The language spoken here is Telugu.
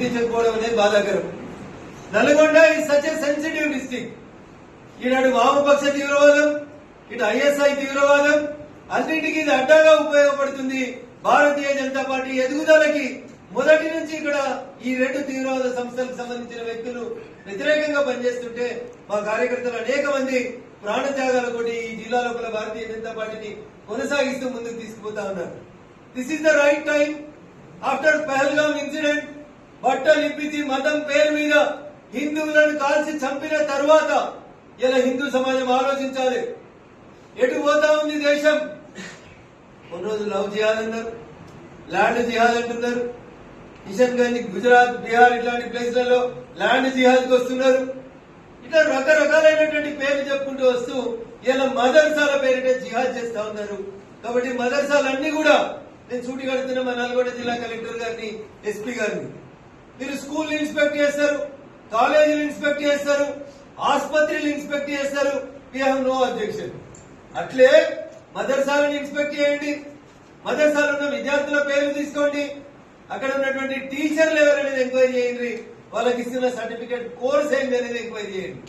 గుర్తించకపోవడం అనేది బాధాకరం. నల్గొండ ఈ సచ్ సెన్సిటివ్ డిస్టిక్ ఈనాడు వామపక్ష తీవ్రవాదం ఇటు ఐఎస్ఐ తీవ్రవాదం అన్నింటికీ ఇది అడ్డాగా ఉపయోగపడుతుంది. భారతీయ జనతా పార్టీ ఎదుగుదలకి మొదటి నుంచి ఇక్కడ ఈ రెండు తీవ్రవాద సంస్థలకు సంబంధించిన వ్యక్తులు వ్యతిరేకంగా పనిచేస్తుంటే మా కార్యకర్తలు అనేక మంది ప్రాణత్యాగాల కొట్టి ఈ జిల్లా లోపల భారతీయ జనతా పార్టీని కొనసాగిస్తూ ముందుకు తీసుకుపోతా ఉన్నారు. This is the right time after Pahalgam incident బట్టలు ఇప్పించి మతం పేరు మీద హిందువులను కాల్చి చంపిన తర్వాత ఇలా హిందూ సమాజం ఆలోచించాలి? ఎటు పోతా ఉంది దేశం? కొన్ని రోజులు లవ్ జిహాద్ అన్నారు ల్యాండ్ జిహాద్ అంటున్నారు. కిషన్ గంజ్ గుజరాత్ బీహార్ ఇట్లాంటి ప్లేస్లలో ల్యాండ్ జిహాద్కి వస్తున్నారు. ఇట్లా రకరకాలైనటువంటి పేర్లు చెప్పుకుంటూ వస్తూ ఇలా మదర్సాల పేరిట జిహాద్ చేస్తా ఉన్నారు. కాబట్టి మదర్సాలన్నీ కూడా నేను చూటి కడుతున్నా మా నల్గొండ జిల్లా కలెక్టర్ గారిని ఎస్పీ గారిని మీరు స్కూల్ ఇన్స్పెక్ట్ చేస్తారు కాలేజీలు ఇన్స్పెక్ట్ చేస్తారు ఆసుపత్రిలు ఇన్స్పెక్ట్ చేస్తారు వీ నో అబ్జెక్షన్ అట్లే మదర్సాలను ఇన్స్పెక్ట్ చేయండి. మదర్సాలు ఉన్న విద్యార్థుల పేర్లు తీసుకోండి. అక్కడ ఉన్నటువంటి టీచర్లు ఎవరనేది ఎంక్వైరీ చేయండి. వాళ్ళకి ఇస్తున్న సర్టిఫికేట్ కోర్స్ ఏంటి అనేది ఎంక్వైరీ చేయండి.